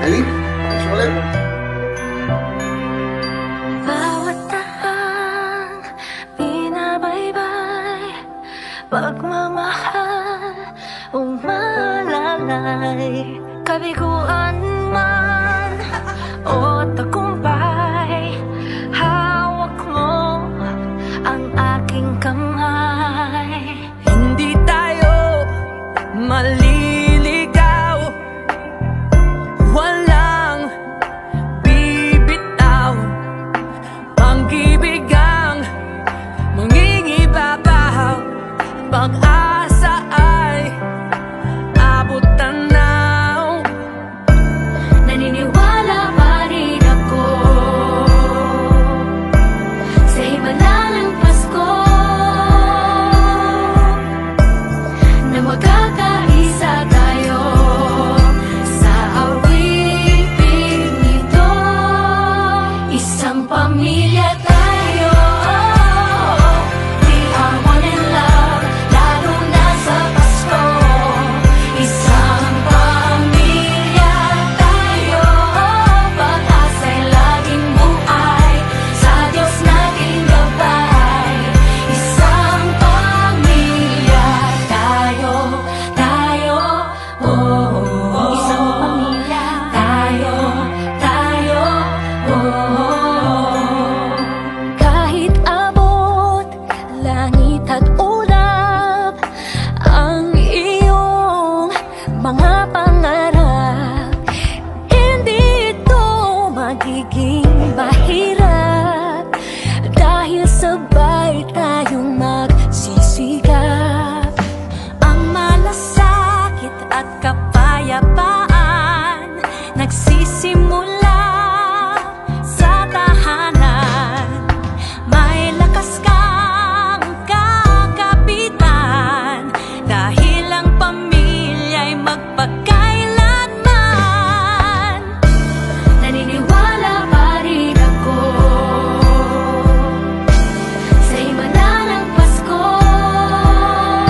Ready? Let's roll it. Bawat tahang binabaybay Pagmamahal umalalay Kabiguan Pag-asa ay abot tanaw Naniniwala pa rin ako Sa himala ng Pasko Na magkakaisa tayo Sa awiting ito Isang pamilya tayo